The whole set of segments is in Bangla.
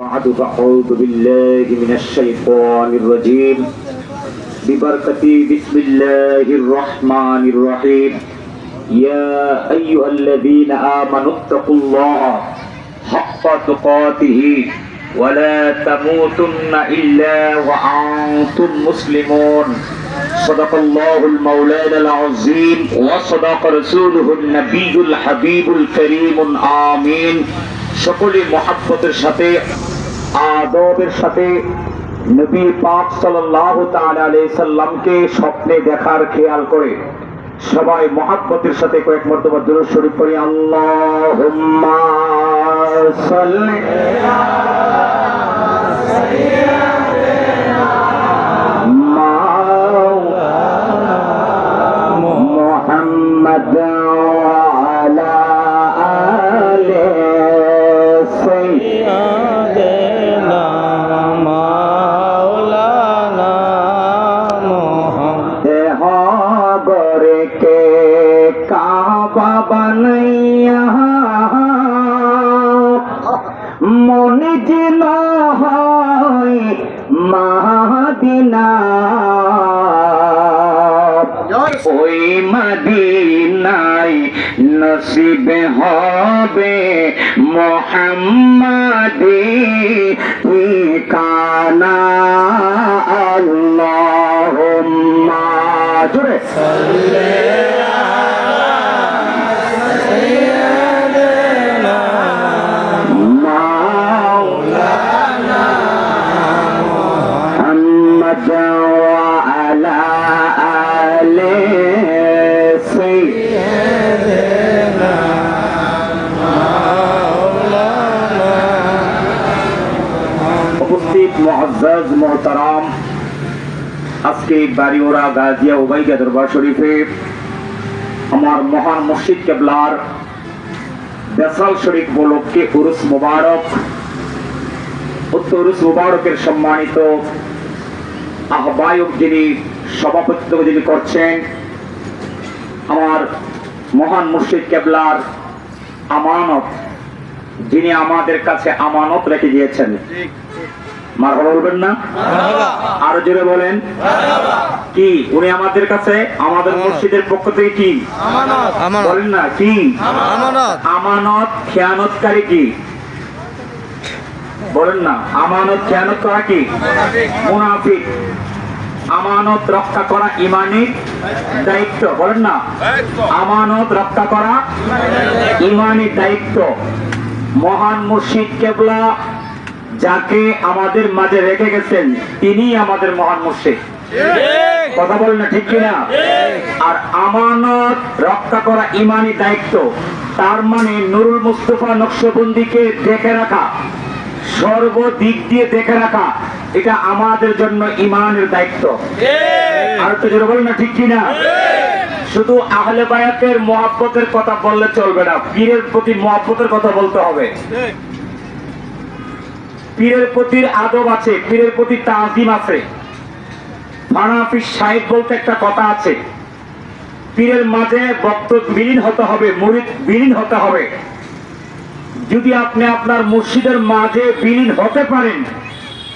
بعد فأعوذ بالله من الشيطان الرجيم. ببركة بسم الله الرحمن الرحيم. يا أيها الذين آمنوا اتقوا الله حق تقاته ولا تموتن إلا وأنتم مسلمون. صدق الله المولانا العظيم وصدق رسوله النبي الحبيب الكريم. آمين. সকলে মহাব্বতের সাথে, আদবের সাথে নবী পাক আলাইহি সাল্লামকে স্বপ্নে দেখার খেয়াল করে। সবাই মহাব্বতের সাথে কয়েক মর্তবা দুরূদ শরীফ পড়ি, আল্লাহুম্মা সাল্লি যেন হয় মাদিনা। ওই মদিনাই নসিবে হবে মোহাম্মদী কানা আল্লাহুম্মা। জোরে। আজকে বাড়িওরা গাজিয়া উবাইদা দরবার শরীফে আমার মহান মসজিদ কেবলার বেসাল শরীফ উপলক্ষে উরুস মুবারক উত্তর মুবারকের সম্মানিত আহ্বায়ক যিনি সভাপতিত্ব যিনি করছেন, আমার মহান মুর্শিদ কেবলার আমানত, যিনি আমাদের কাছে আমানত রেখে দিয়েছেন মার বলবেন না? আরও জোরে বলেন। কি? উনি আমাদের কাছে আমাদের মসজিদের পক্ষ থেকে কি? বলেন না কি? আমানত। আমানত খেয়ানতকারী কি? বলেন না আমানত খেয়ানত করা কি? মুনাফিক। আমানত রক্ষা করা ইমানি দায়িত্ব বলেন না। আমানত রক্ষা করা ইমানি দায়িত্ব। মহান মুর্শিদ কেবলা যাকে আমাদের মাঝে রেখে গেছেন তিনি আমাদের মহান মুর্শিদ। কথা বলেন না ঠিক কিনা? আর আমানত রক্ষা করা ইমানি দায়িত্ব। তার মানে নুরুল মুস্তফা নকশবন্দিকে দেখে রাখা সর্বদিক দিয়ে দেখে রাখা এটা আমাদের জন্য ইমানের দায়িত্ব। আর তো যেটা বলেন না ঠিক কিনা? শুধু আহলে বায়াতের মহাব্বতের কথা বললে চলবে না পীরের প্রতি মহাব্বতের কথা বলতে হবে। পীরের প্রতি আদব আছে পীরের প্রতি তাজিম আছে। ফানাফি সাহেব বলতে একটা কথা আছে পীরের মাঝে ভক্ত বিলীন হতে হবে মুরিদ বিলীন হতে হবে। যদি আপনি আপনার মুর্শিদের মাঝে বিলীন হতে পারেন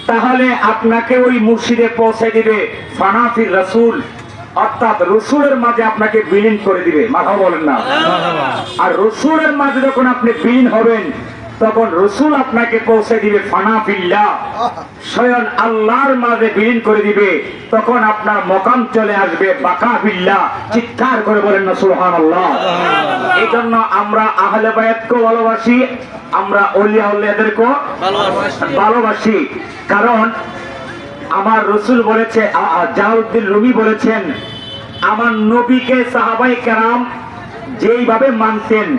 তাহলে আপনাকে ওই মুর্শিদে পৌঁছে দিবে ফানাফির রসুল অর্থাৎ রসুলের মাঝে আপনাকে বিলীন করে দিবে। মাথা বলেন না। আর রসুলের মাঝে যখন আপনি বিলীন হবেন তখন রসুল আপনাকে পৌঁছে দিবে ফানাফিল্লা স্বয়ং আল্লাহর মাঝে বিলীন করে দিবে। তখন আপনার মকাম চলে আসবে বাকা বিল্লা চিৎকার করে বলেন না সুলহান আল্লাহ এই জন্য আমরা আহলে বায়াতকেও ভালোবাসি আমরা অলিয়া উল্লিয়াদেরকেও ভালোবাসি। কারণ আমার রসুল বলেছে আ- রুমি বলেছেন আমার নবীকে সাহাবাই কেরাম যেইভাবে মানতেন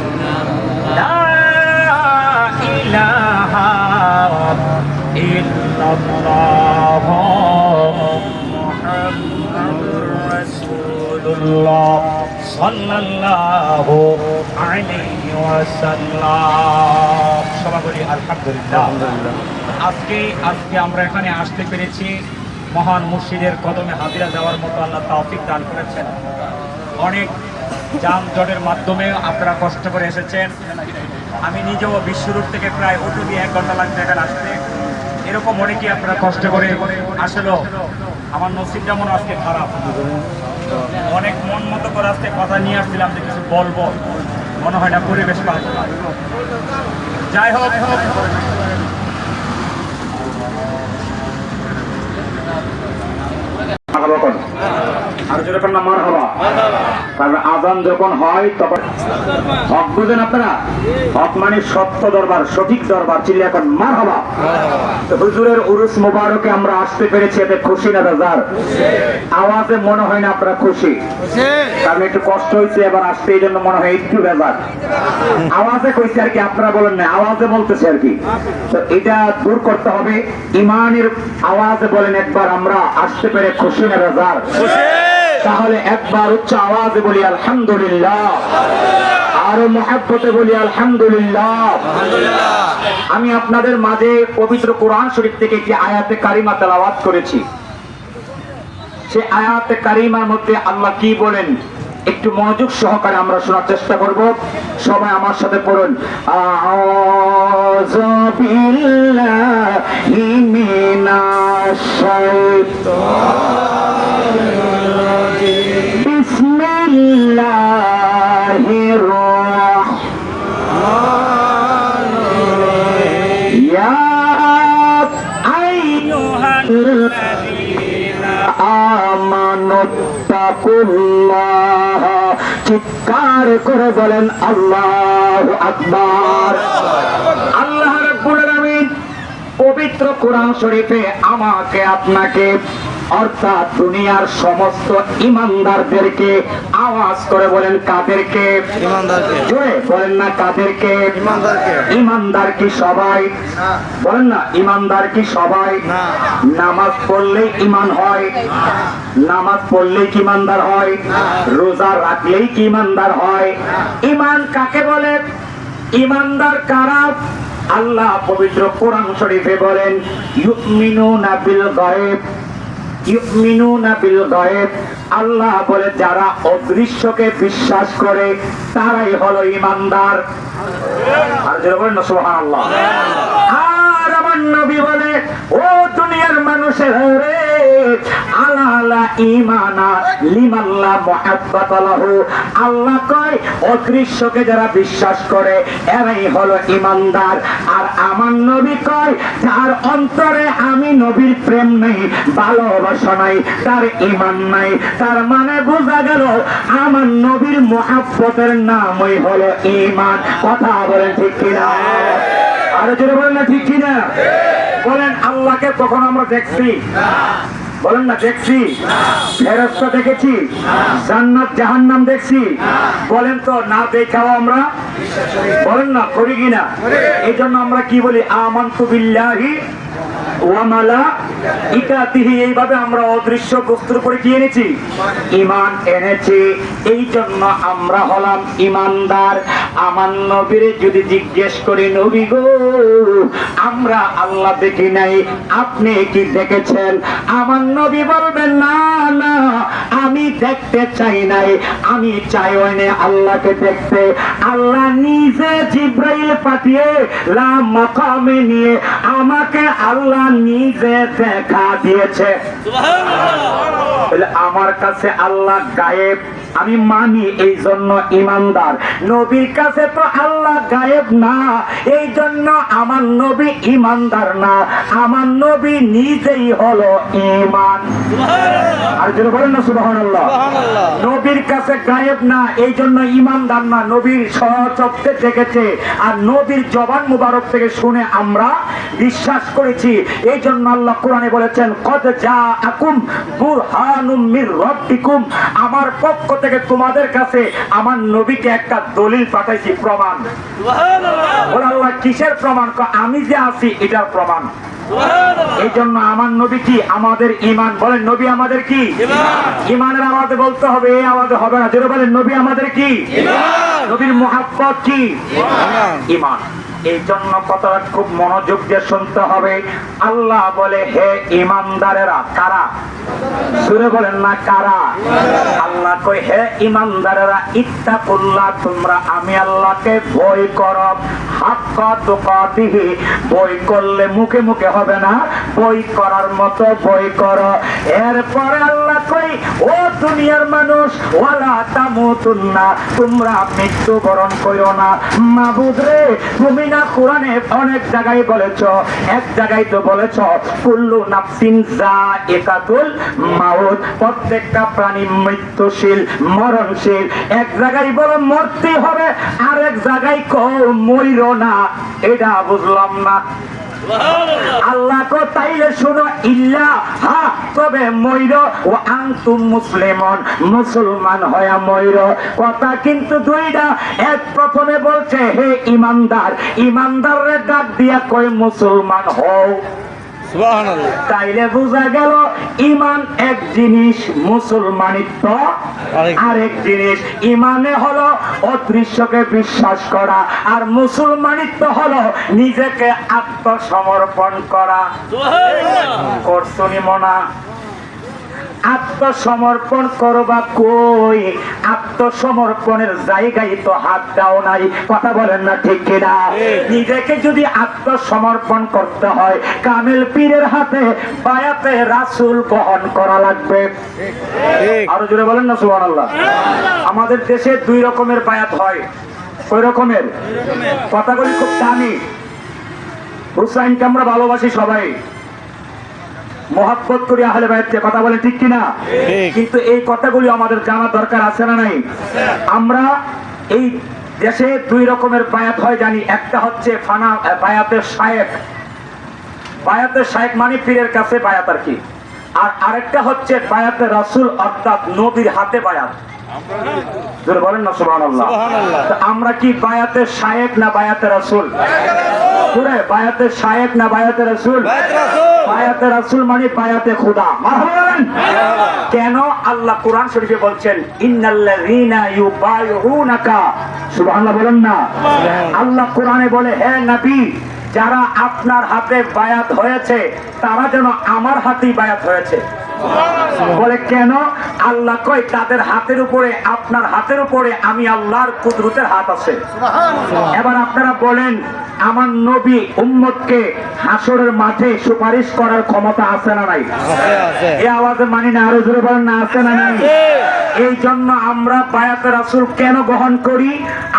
الله محمد رسول الله صلى الله عليه وسلم সবাই বলি আলহামদুলিল্লাহ আজকে আজকে আমরা এখানে আসতে পেরেছি মহান মুর্শিদের কদমে হাজিরা যাওয়ার মতো আল্লাহ তৌফিক দান করেছেন অনেক যানজটের মাধ্যমে আপনারা কষ্ট করে এসেছেন আমি নিজেও বিশ্বরূপ থেকে প্রায় অটো দিয়ে এক ঘন্টা লাগছে এখানে আসতে এরকম অনেকেই আপনারা কষ্ট করে আসলো। আমার নসিবটা যেমন আজকে খারাপ। অনেক মন মতো করে আজকে কথা নিয়ে আসছিলাম যে কিছু বলব। মনে হয় না পরিবেশ পাওয়া যাই হোক মারহাবা কর। মানে খুশি আওয়াজে মনে হয় না আপনারা খুশি। কারণ একটু কষ্ট হয়েছে এবার আসতে, এই জন্য মনে হয় একটু ব্যাপার আওয়াজে কইছে আর কি, আপনারা বলেন না, আওয়াজে বলতেছে আর কি। তো এটা দূর করতে হবে। ইমানের আওয়াজে বলেন একবার, আমরা আসতে পেরে খুশি না রাজার তাহলে একবার উচ্চ আওয়াজে বলি আলহামদুলিল্লাহ। আরও মহাব্বতে বলি আলহামদুলিল্লাহ। আমি আপনাদের মাঝে পবিত্র কোরআন শরীফ থেকে একটি আয়াতে কারিমা তেলাওয়াত করেছি। সে আয়াতে কারিমার মধ্যে আল্লাহ কি বলেন? একটু মনোযোগ সহকারে আমরা শোনার চেষ্টা করব। সবাই আমার সাথে পড়ুন। আউযু বিল্লাহি মিনাশ চিৎকার করে বলেন আল্লাহ আকবার। আল্লাহ পবিত্র কোরআন শরীফে আমাকে আপনাকে অর্থাৎ দুনিয়ার সমস্ত ইমানদারদেরকে আওয়াজ করে বলেন কাদেরকে? জোরে বলেন না কাদেরকে? ইমানদার কি সবাই? বলেন না ইমানদার কি সবাই? নামাজ পড়লেই ইমান হয়? নামাজ পড়লেই কি ইমানদার হয়? রোজা রাখলেই কি ইমানদার হয়? ইমান কাকে বলে? ইমানদার কারা? আল্লাহ পবিত্র কোরআন শরীফে বলেন ইউমিনুনা বিল ইউমিনুনা বিল গায়েব। আল্লাহ বলে, যারা অদৃশ্যকে বিশ্বাস করে, তারাই হলো ইমানদার আর আল্লাহ আর আমার নবী বলে, ও দুনিয়ার মানুষের ইমানা আল্লাহ কয়, অদৃশ্যকে যারা বিশ্বাস করে, এরাই হলো ইমানদার আর আমার নবী কয় অন্তরে আমি নবীর প্রেম নেই, ভালোবাসা নাই, তার ইমান নাই, তার মানে বোঝা গেল আমার নবীর মহাব্বতের নামই হলো ইমান কথা বলেন ঠিক কিনা? আরও জোরে বলেন না ঠিক কিনা? বলেন, আল্লাহকে কখন আমরা দেখছি? বলেন না দেখছি। ফেরস্তা দেখেছি। জান্নাত জাহান্নাম দেখছি। বলেন তো না দেখাও আমরা? বলেন না করি কিনা? এই জন্য আমরা কি বলি? আমান্তু বিল্লাহি যদি জিজ্ঞেস করি, নবী গো, আমরা আল্লাহ দেখি নাই, আপনি কি দেখেছেন? আমার নবী বলবেন, না না, আমি দেখতে চাই নাই। আমি চাই ওইনে আল্লাহকে দেখতে। আল্লাহ নিজে জিব্রাইল পাঠিয়ে লা মাকামে নিয়ে আমাকে আল্লাহ নিজে দেখা দিয়েছে। আমার কাছে আল্লাহ গায়েব আমি মানি এই জন্য ইমানদার। নবীর কাছে তো আল্লাহ গায়েব না এই জন্য আমার নবী ইমানদার না। আমার নবী নিজেই হলো ইমান। আর যেন বলেন না সুবাহ নবীর কাছে গায়েব না এই জন্য ইমানদার না। নবীর দেখেছে আর নবীর জবান মুবারক থেকে শুনে আমরা বিশ্বাস করেছি এই জন্য আল্লাহ কোরআনে বলেছেন কদ যা আকুম বুরহানুম মির রব্বিকুম। আমার পক্ষ থেকে তোমাদের কাছে আমার নবীকে একটা দলিল পাঠাইছি প্রমাণ। আল্লাহ কিসের প্রমাণ? আমি যে আছি এটার প্রমাণ। এই জন্য আমার নবী কি? আমাদের ইমান বলেন নবী আমাদের কি? ইমানের আওয়াজে বলতে হবে এই আওয়াজে হবে না। যেটা বলেন নবী আমাদের কি? নবীর মোহাব্বত কি? ইমান এই জন্য কথাটা খুব মনোযোগ দিয়ে শুনতে হবে। আল্লাহ বলে, হে ইমানদারেরা, কারা? সুরে বলেন না, কারা? আল্লাহ কই হে ইমানদারেরা, ইত্তাকুল্লাহ, তোমরা আমি আল্লাহকে ভয় কর। হাক্কা তুকাতিহি বই করলে মুখে মুখে হবে না। বই করার মতো বই করো। এরপরে আল্লাহ কই দুনিয়ার মানুষ, ওয়ালা তামুতুন্না, তোমরা মৃত্যুবরণ করো না। মাবুদ রে, তুমি না কোরআনে অনেক জায়গায় বলেছ, এক জায়গায় তো বলেছ, কুল্লু নাফসিন যা একাতুল মাউত, প্রত্যেকটা প্রাণী মৃত্যুশীল, মরণশীল। এক জায়গায় বলো মরতে হবে আর এক জায়গায় কো মইর না। এটা বুঝলাম না। আল্লাহ কো তাইলে শুনো, ইল্লা হা তবে ময়ূর ও আংতুম মুসলিমন, মুসলমান হয়া ময়ূর কথা কিন্তু দুইটা, এক প্রথমে বলছে, হে ইমানদার, ইমানদারের ডাক দিয়া কই মুসলমান হও। তাইলে বোঝা গেল ইমান এক জিনিস মুসলমানিত্ব আরেক- জিনিস। ইমানে হলো অদৃশ্যকে বিশ্বাস করা আর মুসলমানিত্ব হলো নিজেকে আত্মসমর্পণ করা। করছনি মনা? আত্মসমর্পণ করবা কই? আত্মসমর্পণের জায়গায় তো হাত দাও নাই। কথা বলেন না ঠিক কিনা? নিজেকে যদি আত্মসমর্পণ করতে হয় কামেল পীরের হাতে বায়াতে রাসুল বহন করা লাগবে। ঠিক। আরও জোরে বলেন না আল্লাহ আমাদের দেশে দুই রকমের বায়াত হয়। ওই রকমের। কথাগুলি খুব দামি। হুসাইনকে আমরা ভালোবাসি সবাই। মহাব্বত করি আহলে বায়াতকে কথা বলে ঠিক কিনা। কিন্তু এই কথাগুলি আমাদের জানা দরকার আছে না নাই? আমরা এই দেশে দুই রকমের বায়াত হয় জানি। একটা হচ্ছে ফানা বায়াতের সাহেব বায়াতের সাহেব মানে পীরের কাছে বায়াত আর কি। আর আরেকটা হচ্ছে বায়াতে রাসুল অর্থাৎ নবীর হাতে বায়াত। বলেন না সুবহানাল্লাহ। সুবহানাল্লাহ। আমরা কি বায়াতে সাহেব না বায়াতে রাসুল? জোরে বায়াতে সাহেব না বায়াতে রাসুল? বায়াত রাসূল। মানে বায়াতে খোদা। কেন আল্লাহ কোরআন শরীফে বলছেন ইন্নাল্লাযীনা ইউবাইউনাকা সুবহানাল্লাহ বলেন না। আল্লাহ কোরআনে বলে হে নবী যারা আপনার হাতে বায়াত হয়েছে তারা যেন আমার হাতেই বায়াত হয়েছে। বলে কেন? আল্লাহ কয় তাদের হাতের উপরে আপনার হাতের উপরে আমি আল্লাহর কুদরতের হাত আছে। এবার আপনারা বলেন আমার নবী উম্মতকে হাসরের মাঠে সুপারিশ করার ক্ষমতা আছে না নাই? এই আওয়াজে মানি না আরও জোরে বলেন না আছে না নাই? এই জন্য আমরা বায়াতে রাসুল কেন গ্রহণ করি?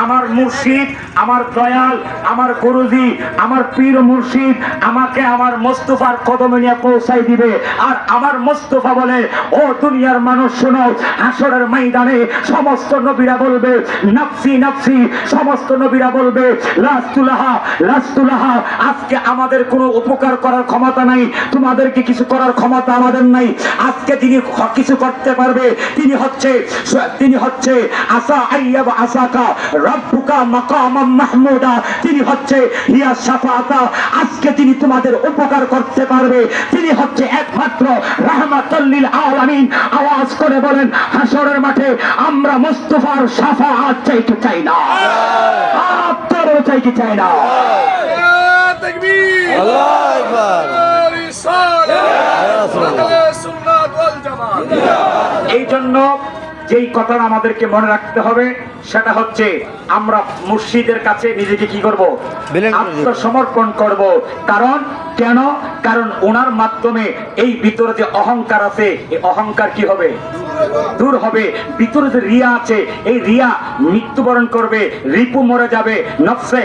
আমার মুর্শিদ, আমার দয়াল, আমার গুরুজি, আমার পীর মুর্শিদ আমাকে আমার মোস্তফার কদমে নিয়ে পৌঁছাই দিবে। আর আমার মোস্তফা বলে, ও দুনিয়ার মানুষ, শোনো হাসরের ময়দানে সমস্ত নবীরা বলবে, নাফসি নাফসি, সমস্ত নবীরা বলবে, লাস্তুলাহা লাস্তুলাহা, আজকে আমাদের কোনো উপকার করার ক্ষমতা নাই, তোমাদেরকে কিছু করার ক্ষমতা আমাদের নাই। আজকে তিনি কিছু করতে পারবে, তিনি হচ্ছে তিনি হচ্ছে আসা আইয়াব আসাকা রব্বুকা মাকামাম মাহমুদা তিনি হচ্ছে হিয়া শাফাতা আজকে তিনি তোমাদের উপকার করতে পারবে তিনি হচ্ছে একমাত্র রাহমাতুল্লিল আলামিন আওয়াজ করে বলেন হাসরের মাঠে আমরা মুস্তফার শাফাআত চাইতে চাই না আপনারও চাইতে চাই না تكبير আল্লাহু আকবার رسالة ইয়া রাসূলুল্লাহ أهل السنة والجماعة এই জন্য যেই কথাটা আমাদেরকে মনে রাখতে হবে সেটা হচ্ছে আমরা মুর্শিদের কাছে নিজেকে কি করব। আত্মসমর্পণ করব। কারণ কেন? কারণ ওনার মাধ্যমে এই ভিতরে যে অহংকার আছে এই অহংকার কি হবে? দূর হবে। ভিতরে যে রিয়া আছে, এই রিয়া মৃত্যুবরণ করবে। রিপু মরে যাবে। নফসে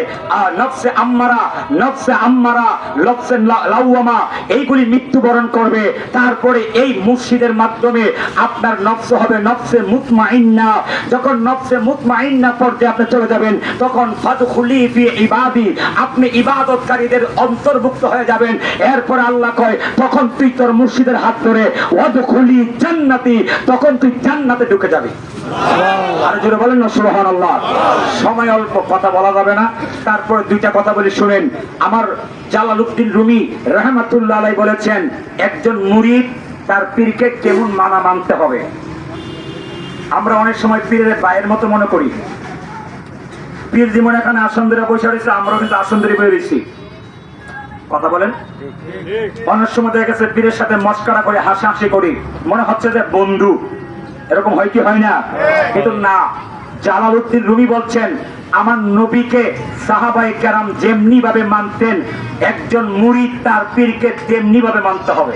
নফসে আম্মারা নফসে আম্মারা, লফসে লাউয়ামা, এইগুলি মৃত্যুবরণ করবে। তারপরে এই মুর্শিদের মাধ্যমে আপনার নফস হবে নফসে মুতমাইন্না। যখন নফসে মুতমাইন্না পর্যায়ে আপনি চলে যাবেন, তখন ফাদখুলি ফি ইবাদি, আপনি ইবাদতকারীদের অন্তর্ভুক্ত হয়ে যাবেন। এরপর আল্লাহ কয়, তখন তুই তোর মুর্শিদের হাত ধরে, ওয়াদখুলি জান্নাতি। তখন তুই জান্নাতে ঢুকে যাবি। আর জোরে বলেন না সুবহান আল্লাহ সময় অল্প কথা বলা যাবে না। তারপরে দুইটা কথা বলি শুনেন। আমার জালালউদ্দিন রুমি রহমাতুল্লাহ আলাই বলেছেন একজন মুরিদ তার পীরকে কেমন মানা মানতে হবে? আমরা অনেক সময় পীরের বায়ের মতো মনে করি। পীর জীবন এখানে আসন ধরে বসে রয়েছে আমরাও কিন্তু আসন ধরে বসে রয়েছি। কথা বলেন। অনেক সময় দেখা গেছে পীরের সাথে মস্কারা করে হাসাহাসি করি। মনে হচ্ছে যে বন্ধু। এরকম হয় কি হয় না? কিন্তু না। জালালউদ্দিন রুমি বলছেন আমার নবীকে সাহাবাই কেরাম যেমনি ভাবে মানতেন একজন মুরিদ তার পীরকে তেমনি ভাবে মানতে হবে।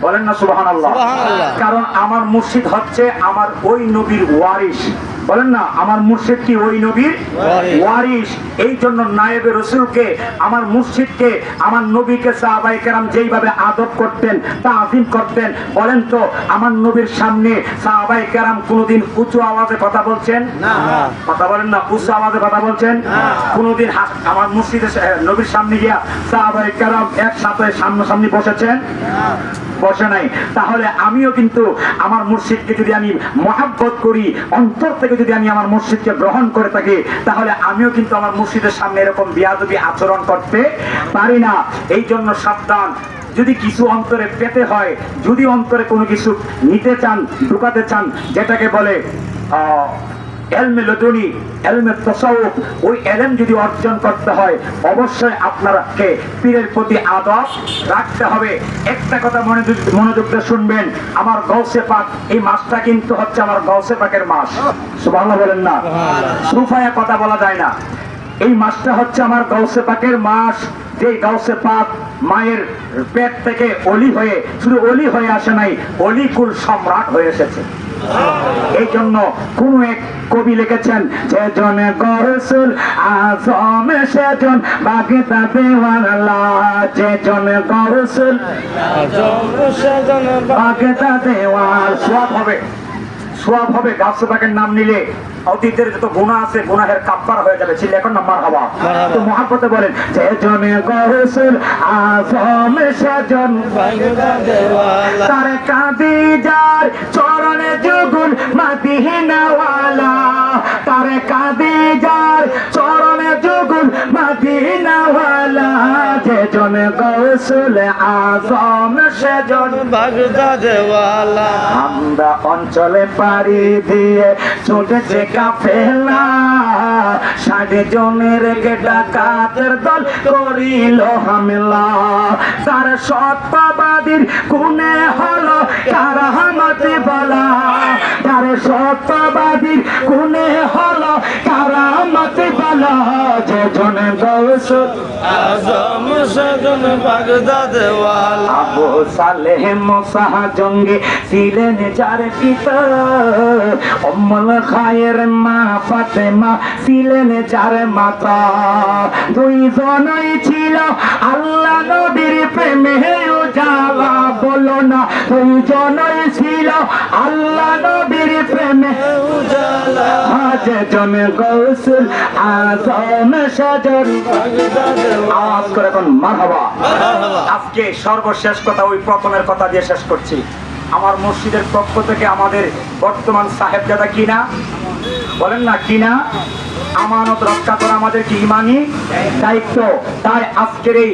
বলেন না সুবহানাল্লাহ। কারণ আমার মুর্শিদ হচ্ছে আমার ওই নবীর ওয়ারিস বলেন না আমার মুর্শিদ কি ওই নবীর? ওয়ারিস। এই জন্য নায়েবে রসুলকে আমার মুর্শিদকে আমার নবীকে সাহাবাই কেরাম যেইভাবে আদব করতেন তা আজিম করতেন বলেন তো আমার নবীর সামনে সাহাবাই কেরাম কোনোদিন উঁচু আওয়াজে কথা বলছেন? কথা বলেন না উচ্চ আওয়াজে কথা বলছেন? কোনোদিন আমার মুর্শিদের নবীর সামনে গিয়া সাহাবাই কেরাম একসাথে সামনাসামনি বসেছেন? বসে নাই। তাহলে আমিও কিন্তু আমার মুর্শিদকে যদি আমি মহাব্বত করি অন্তর থেকে যদি আমি আমার মসজিদকে গ্রহণ করে থাকি, তাহলে আমিও কিন্তু আমার মসজিদের সামনে এরকম বিয়াদবি আচরণ করতে পারি না। এই জন্য সাবধান। যদি কিছু অন্তরে পেতে হয়, যদি অন্তরে কোনো কিছু নিতে চান, ঢুকাতে চান, যেটাকে বলে এলমে লদুনি এলমে তসাউফ ওই এলেম যদি অর্জন করতে হয় অবশ্যই আপনাকে পীরের প্রতি আদব রাখতে হবে। একটা কথা মনোযোগ দিয়ে শুনবেন আমার গৌসে পাক এই মাসটা কিন্তু হচ্ছে আমার গৌসে পাকের মাস। ভালো বলেন না? সুফায়া কথা বলা যায় না। এই মাসটা হচ্ছে আমার গৌসে পাকের মাস। যে গাউসে পাক মায়ের পেট থেকে অলি হয়ে শুধু অলি হয়ে আসে নাই অলিকুল সম্রাট হয়ে এসেছে। এই জন্য কোন এক কবি লিখেছেন, যে জন গরসুল আজম সেজন বাকি তাতে ওয়ালা যে জন গরসুল তাতে ওয়াল সব হবে। সব হবে গাছবাগের নাম নিলে অতীতের যত গুণা আছে গুনাহের কাপ্পার হয়ে যাবে। ছিল এখন নাম্বার হওয়া তো মহাপতে বলেন যে জনে গরসুল আজম সেজন তার কাঁদি যার চরণে যুগুল মাদিনাওয়ালা। তার কাঁদি যার চরণে যুগুল মাদিনাওয়ালা। যে জন গৌসুল আজম সেজন বাগদাদেওয়ালা। আমরা অঞ্চলে পাড়ি দিয়ে ছুটেছে কাফেলা। সাড়ে জনের ডাকাতের দল করিল হামলা? তার সত্যবাদীর গুণে হলো কারাহামতি বলা। তার সত্যবাদীর গুণে হলো কারামতি বলা। যে জনে গৌসুল। আজম সেজন বাগদাদেওয়ালা। আবু সালেহ মোসাহ জঙ্গে ছিলেন যার পিতা। অম্মল খায়ের মা ফাতেমা ছিলেন যার মাতা। দুইজনই ছিল আল্লাহ নবীর প্রেমে উজালা বলো না। দুইজনই ছিল আল্লাহ নবীর প্রেমে উজালা। আজ গৌসুল আজম সাজন আওয়াজ করে এখন মারহাবা। আজকে সর্বশেষ কথা ওই প্রথমের কথা দিয়ে শেষ করছি। আমার মসজিদের পক্ষ থেকে আমাদের বর্তমান সাহেবজাদা কিনা বলেন না কিনা আমানত রক্ষা করা আমাদের কি ইমানি? দায়িত্ব। তাই আজকের এই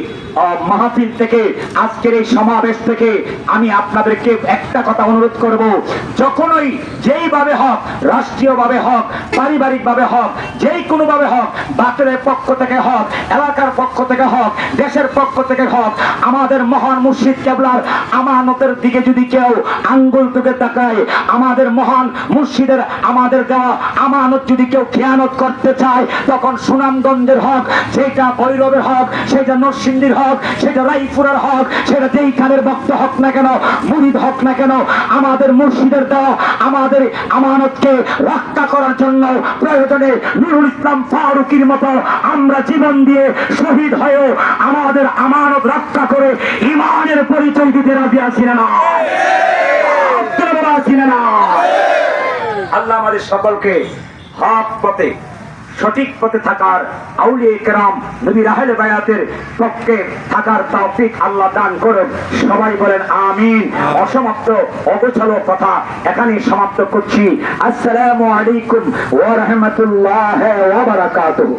মাহফিল থেকে, আজকের এই সমাবেশ থেকে আমি আপনাদেরকে একটা কথা অনুরোধ করব। যখনই যেইভাবে হোক, রাষ্ট্রীয়ভাবে হোক, পারিবারিকভাবে হোক যেই কোনোভাবে হোক বাতের পক্ষ থেকে হোক, এলাকার পক্ষ থেকে হোক, দেশের পক্ষ থেকে হোক, আমাদের মহান মুর্শিদ কেবলার আমানতের দিকে যদি কেউ আঙ্গুল তুকে তাকায়, আমাদের মহান মুর্শিদের আমাদের দেওয়া আমানত যদি কেউ খেয়ানত করতে চায়, তখন সুনামগঞ্জের হক, সেটা ভৈরবের হক, সেটা নরসিংদীর হক, সেটা রাইপুরের হক, সেটা যেই খানের ভক্ত হক না কেন, মুরিদ হক না কেন, আমাদের মুর্শিদের দেওয়া, আমাদের আমানতকে রক্ষা করার জন্য প্রয়োজনে নুরুল ইসলাম ফারুকির মতো আমরা জীবন দিয়ে শহীদ হয়েও আমাদের আমানত রক্ষা করে ইমানের পরিচয় দিতে রাজি আছি না আছি না? আল্লাহ আমাদের সকলকে হক পথে সঠিক পথে থাকার আউলিয়া কেরাম নবী রাহেল বায়াতের পক্ষে থাকার তৌফিক আল্লাহ দান করেন। সবাই বলেন আমিন। অসমাপ্ত অগোছালো কথা এখানেই সমাপ্ত করছি। আসসালামু আলাইকুম ওয়া রাহমাতুল্লাহি ওয়া বারাকাতুহু।